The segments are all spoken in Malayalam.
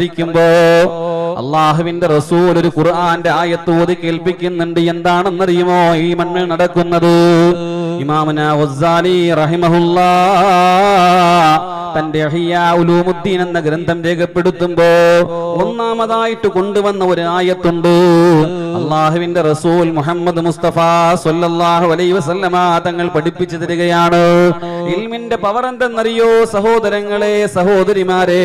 ഇരിക്കുമ്പോ അള്ളാഹുവിന്റെ റസൂൽ ഒരു ഖുർആന്റെ ആയത്ത് ഓതി കേൾപ്പിക്കുന്നുണ്ട്. എന്താണെന്നറിയുമോ? ഈ മണ്ണിൽ നടക്കുന്നത് ഇമാമുന തന്റെ ഉലൂമുദ്ദീൻ എന്ന ഗ്രന്ഥം രേഖപ്പെടുത്തുമ്പോ ഒന്നാമതായിട്ട് കൊണ്ടുവന്ന ഒരു ആയത്തുണ്ട്. അള്ളാഹുവിന്റെ റസൂൽ മുഹമ്മദ് മുസ്തഫ സൊല്ലാഹു അലൈ വസല്ലമ തങ്ങൾ പഠിപ്പിച്ചു തരികയാണ്. ഇൽമിന്റെ പവർ എന്തെന്നറിയോ സഹോദരങ്ങളെ സഹോദരിമാരെ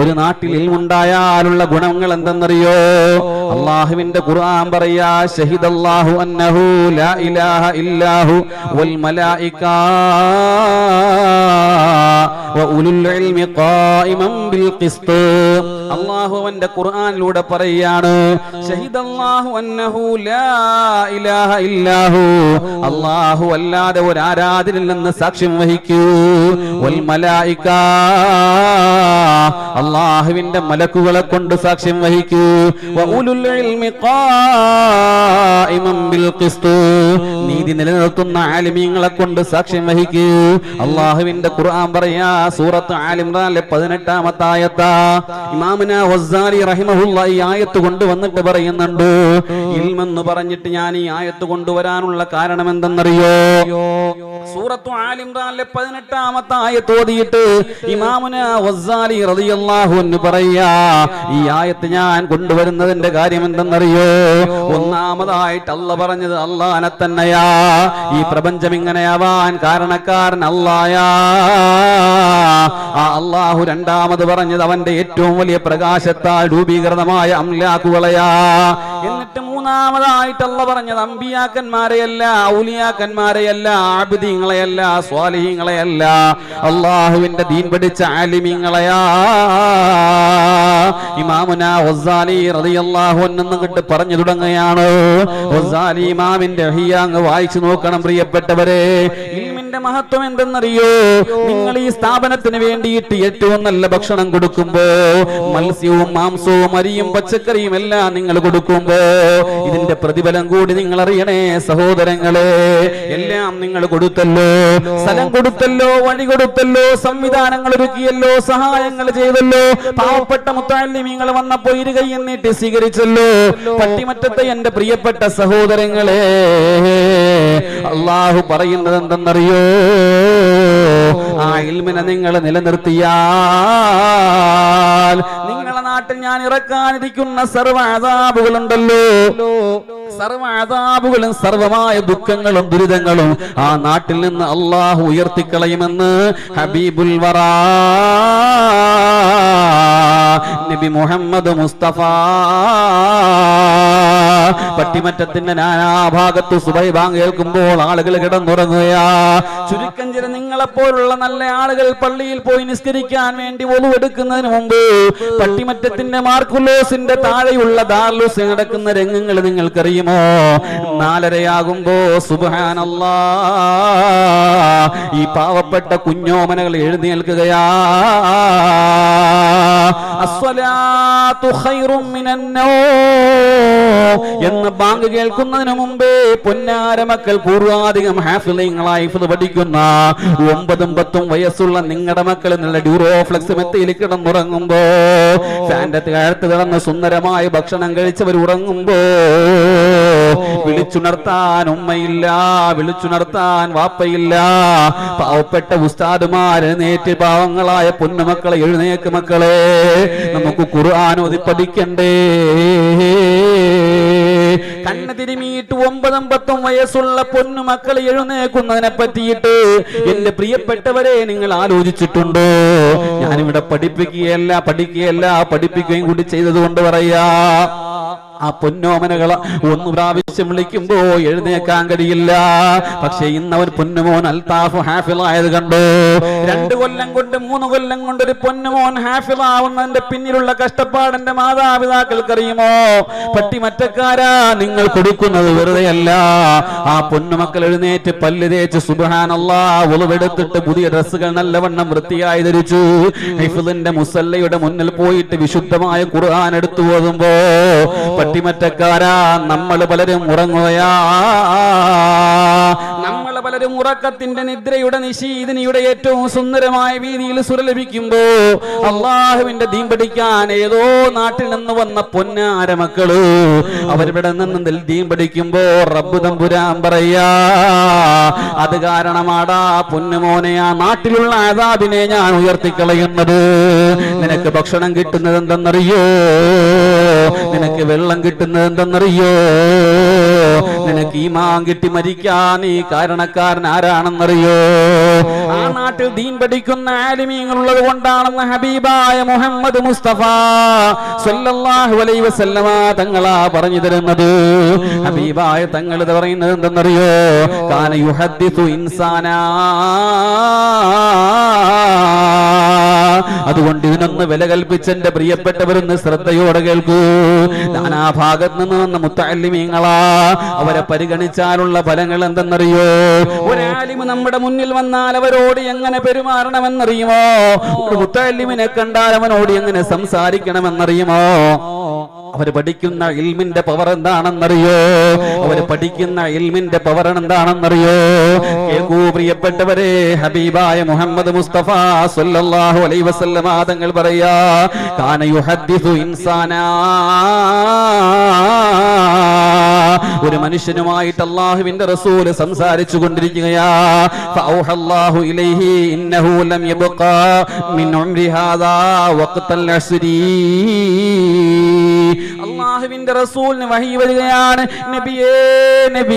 ഒരു നാട്ടിൽ ഇൽമുണ്ടായാലുള്ള ഗുണങ്ങൾ എന്തെന്നറിയോ അള്ളാഹുവിന്റെ ഖുർആൻ പറയാ ഷഹിദല്ലാഹു അന്നഹു ലാ ഇലാഹ ഇല്ലാഹു വൽ മലായികാ വഉലുൽ ഇൽമി ഖായിമൻ ബിൽ ഖിസ്ത്. അള്ളാഹു അവന്റെ ഖുർആനിലൂടെ ഇല്ലാഹു. അള്ളാഹു അല്ലാതെ ഒരു ആരാധനില്ലെന്ന് സാക്ഷ്യം വഹിക്കൂ. അള്ളാഹുവിന്റെ മലക്കുകളെ കൊണ്ട് സാക്ഷ്യം വഹിക്കൂ. നീതി നിലനിർത്തുന്ന ആലിമീങ്ങളെ കൊണ്ട് സാക്ഷ്യം വഹിക്കൂ. അള്ളാഹുവിന്റെ ഖുർആൻ പറയാ സൂറത്ത് ആലിമ്രാനിലെ പതിനെട്ടാമത്തെ ആയത്താ ഇമാമിന വസ്സാരി റഹിമഹുള്ള ഈ ആയത്ത് കൊണ്ടുവന്നിട്ട് പറയുന്നുണ്ട്. ഇൽമെന്ന് പറഞ്ഞിട്ട് ഞാൻ ഈ ആയത്ത് കൊണ്ടുവരാനുള്ള കാരണം എന്തെന്നറിയോ സൂറത്തു ആലിമ്രാനിലെ പതിനെട്ടാമത്തെ ആയത്ത് ഓതിയിട്ട് ഇമാമുന വസ്സാലി റളിയല്ലാഹു അൻഹു പറയാ ഈ ആയത്ത് ഞാൻ കൊണ്ടുവരുന്നതിന്റെ കാര്യം എന്തെന്നറിയോ ഒന്നാമതായിട്ട് അല്ല പറഞ്ഞത് അള്ളാനെ തന്നെയാ. ഈ പ്രപഞ്ചം ഇങ്ങനെയാവാൻ കാരണക്കാരൻ അല്ലായാ അള്ളാഹു രണ്ടാമത് പറഞ്ഞത് അവന്റെ ഏറ്റവും വലിയ പ്രകാശത്താൽ രൂപീകൃതമായ അംലാക്കുകളയാ എന്നിട്ട് മൂന്നാമതായിട്ട് അല്ല പറഞ്ഞത് അമ്പിയാക്കന്മാരെയല്ല ഔലിയാക്കന്മാരെയല്ല ആബിദീങ്ങളെയല്ല സ്വാലിഹീങ്ങളെയല്ല അള്ളാഹുവിന്റെ ദീൻ പഠിച്ച ആലിമീങ്ങളെയാ. ഇമാമുന റളിയല്ലാഹു കിട്ട് പറഞ്ഞു തുടങ്ങുകയാണ്. ഇമാമിന്റെ ഹിയാങ് വായിച്ചു നോക്കണം പ്രിയപ്പെട്ടവരെ. ഇൽമിന്റെ മഹത്വം എന്തെന്നറിയോ? നിങ്ങൾ ഈ സ്ഥാപനത്തിന് വേണ്ടിയിട്ട് ഏറ്റവും നല്ല ഭക്ഷണം കൊടുക്കുമ്പോ മത്സ്യവും മാംസവും അരിയും പച്ചക്കറിയും എല്ലാം നിങ്ങൾ കൊടുക്കുമ്പോ ഇതിന്റെ പ്രതിഫലം കൂടി നിങ്ങൾ അറിയണേ സഹോദരങ്ങളെ. എല്ലാം നിങ്ങൾ കൊടുത്തല്ലോ. സ്ഥലം കൊടുത്തല്ലോ വഴി കൊടുത്തല്ലോ സംവിധാനങ്ങൾ ഒരുക്കിയല്ലോ സഹായങ്ങൾ ചെയ്തല്ലോ. പാവപ്പെട്ട മുത്താലിമീങ്ങൾ വന്നപ്പോ ഇരു കൈ എന്നിട്ട് സ്വീകരിച്ചല്ലോ. പട്ടിമറ്റത്തെ എന്റെ പ്രിയപ്പെട്ട സഹോദരങ്ങളെ അള്ളാഹു പറയുന്നത് എന്തെന്നറിയോ? ആ ഇൽമിനെ നിങ്ങൾ നിലനിർത്തിയാൽ നിങ്ങളെ നാട്ടിൽ ഞാൻ ഇറക്കാനിരിക്കുന്ന സർവാതാപുകളുണ്ടല്ലോ സർവാതാപുകളും സർവമായ ദുഃഖങ്ങളും ദുരിതങ്ങളും ആ നാട്ടിൽ നിന്ന് അള്ളാഹു ഉയർത്തിക്കളയുമെന്ന് ഹബീബുൽ വറാ നബി മുഹമ്മദ് മുസ്തഫ. പട്ടിമറ്റത്തിന്റെ നാനാഭാഗത്ത് സുബൈ ബാങ്ക് കേൾക്കുമ്പോൾ ആളുകൾ കിടന്നുറങ്ങുകയാ. ചുരുക്കം ചില നിങ്ങളെപ്പോലുള്ള നല്ല ആളുകൾ പള്ളിയിൽ പോയി നിസ്കരിക്കാൻ വേണ്ടി ഒളിവെടുക്കുന്നതിന് മുമ്പ് പട്ടിമറ്റത്തിന്റെ മാർക്കുലോസിന്റെ താഴെയുള്ള ദാർലൂസ് നടക്കുന്ന രംഗങ്ങൾ നിങ്ങൾക്കറിയുമോ? നാലരയാകുമ്പോ സുബാനല്ല ഈ പാവപ്പെട്ട കുഞ്ഞോമനകൾ എഴുന്നേൽക്കുകയാ. എന്ന് ബാങ്ക് കേൾക്കുന്നതിന് മുമ്പേ പൊന്നാര മക്കൾ പൂർവാധികം ഹാഫിളങ്ങളായി ലൈഫ് പഠിക്കുന്ന ഒമ്പതും പത്തും വയസ്സുള്ള നിങ്ങളുടെ മക്കൾ നല്ല ഡ്യൂറോഫ്ലക്സ് മെത്തയിൽ കിടന്നുറങ്ങുമ്പോ ഫാന്റെ കഴുത്ത് കിടന്ന് സുന്ദരമായ ഭക്ഷണം കഴിച്ചവർ ഉറങ്ങുമ്പോ വിളിച്ചുണർത്താൻ ഉമ്മയില്ല വിളിച്ചുണർത്താൻ വാപ്പയില്ല. പാവപ്പെട്ട ഉസ്താദുമാർ നേറ്റ് പാവങ്ങളായ പൊന്നുമക്കളെ എഴുന്നേക്ക് മക്കളെ നമുക്ക് ഖുർആൻ ഓതി പഠിക്കണ്ടേ? കണ്ണ് തിരുമിയിട്ട് ഒമ്പതും പത്തും വയസ്സുള്ള പൊന്നു മക്കൾ എഴുന്നേക്കുന്നതിനെ പറ്റിയിട്ട് എന്റെ പ്രിയപ്പെട്ടവരെ നിങ്ങൾ ആലോചിച്ചിട്ടുണ്ടോ? ഞാനിവിടെ പഠിപ്പിക്കുകയല്ല പഠിക്കുകയല്ല പഠിപ്പിക്കുകയും കൂടി ചെയ്തത് കൊണ്ട് പറയാ. ആ പൊന്നോമനകള ഒന്ന് പ്രാവശ്യം വിളിക്കുമ്പോ എഴുന്നേക്കാൻ കഴിയില്ല. പക്ഷെ ഇന്ന് അവൻ പൊന്നുമോൻ അൽതാഫ് ഹാഫിളായത് കണ്ടോ. രണ്ടു കൊല്ലം കൊണ്ട് മൂന്ന് കൊല്ലം കൊണ്ട് ഒരു പൊന്നുമോൻ ഹാഫിളാവുന്നതിന്റെ പിന്നിലുള്ള കഷ്ടപ്പാടിന്റെ മാതാപിതാക്കൾക്കറിയുമോ? പട്ടിമറ്റക്കാരാ നിങ്ങൾ കൊടുക്കുന്നത് വെറുതെയല്ല. ആ പൊന്നുമക്കൾ എഴുന്നേറ്റ് പല്ല് തേച്ച് സുബഹാനല്ലാ ഉളവെടുത്തിട്ട് പുതിയ ഡ്രസ്സുകൾ നല്ലവണ്ണം വൃത്തിയായി ധരിച്ചു. ഹിഫുദിന്റെ മുസല്ലയുടെ മുന്നിൽ പോയിട്ട് വിശുദ്ധമായ ഖുർആൻ എടുത്തു ഓതുമ്പോ പട്ടിമറ്റക്കാരാ നമ്മൾ പലരും ഉറങ്ങുകയാ. നമ്മൾ പലരും ഉറക്കത്തിന്റെ നിദ്രയുടെ നിശീതിനിയുടെ ഏറ്റവും സുന്ദരമായ വീതിയിൽ സുരലഭിക്കുമ്പോ അള്ളാഹുവിന്റെ ദീൻ പഠിക്കാൻ ഏതോ നാട്ടിൽ നിന്ന് വന്ന പൊന്നാര മക്കൾ അവരിവിടെ നിന്ന് ദീൻ പഠിക്കുമ്പോ റബ്ബ് തമ്പുരാൻ പറയാ അത് കാരണമാടാ പൊന്നുമോനെ ആ നാട്ടിലുള്ള അതാബിനെ ഞാൻ ഉയർത്തിക്കളയുന്നത്. നിനക്ക് ഭക്ഷണം കിട്ടുന്നത് എന്തെന്നറിയോ? നിനക്ക് വെള്ളം കിട്ടുന്നത് എന്തെന്നറിയോ? നിനക്ക് ഈ മാൻ കിട്ടി മരിക്കാൻ ഈ കാരണക്കാരൻ ആരാണെന്നറിയോ? ആ നാട്ടിൽ ദീൻ പഠിക്കുന്ന ആലിമീങ്ങൾ ഉള്ളത് കൊണ്ടാണെന്ന് ഹബീബായ മുഹമ്മദ് മുസ്തഫ സല്ലല്ലാഹു അലൈഹി വസല്ലമ തങ്ങളാ പറഞ്ഞു തരുന്നത്. ഹബീബായ തങ്ങൾ ഇത് പറയുന്നത് എന്തെന്നറിയോ? കാന യുഹദ്ദിസു ഇൻസാനാ. അതുകൊണ്ട് ഇതിനൊന്ന് വില കൽപ്പിച്ചെന്റെ പ്രിയപ്പെട്ടവരൊന്ന് ശ്രദ്ധയോടെ കേൾക്കൂ. നാനാ ഭാഗത്ത് നിന്ന് വന്ന മുത്തല്ലിമീങ്ങളാ അവരെ പരിഗണിച്ചാലുള്ള ഫലങ്ങൾ എന്തെന്നറിയോ? ഒരാലിമ് നമ്മുടെ മുന്നിൽ വന്നാൽ അവരോട് എങ്ങനെ പെരുമാറണമെന്നറിയുമോ? ഒരു മുത്തല്ലിമിനെ കണ്ടാൽ അവനോട് എങ്ങനെ സംസാരിക്കണമെന്നറിയുമോ? അവർ പഠിക്കുന്ന ഇൽമിന്റെ പവർ എന്താണെന്നറിയോ? അവർ പഠിക്കുന്ന ഇൽമിന്റെ പവർ എന്താണെന്നറിയോ? കേൾക്കൂ പ്രിയപ്പെട്ടവരെ ഹബീബായ മുഹമ്മദ് മുസ്തഫ സല്ലല്ലാഹു അലൈഹി വസല്ലം ആദങ്ങൾ പറയാ കാന യുഹദ്ദിസു ഇൻസാനാ. ഒരു മനുഷ്യനുമായിട്ട് അള്ളാഹുവിന്റെ റസൂൽ സംസാരിച്ചു കൊണ്ടിരിക്കുകയാ ഫഔഹല്ലാഹു ഇലൈഹി ഇന്നഹു ലം യബ്ഖ മിൻ ഉംരി ഹാദാ വഖ്തൽ അസ്രി. അള്ളാഹുവിന്റെ റസൂലിന് വഹി വരികയാണ്. നബിയേ നബി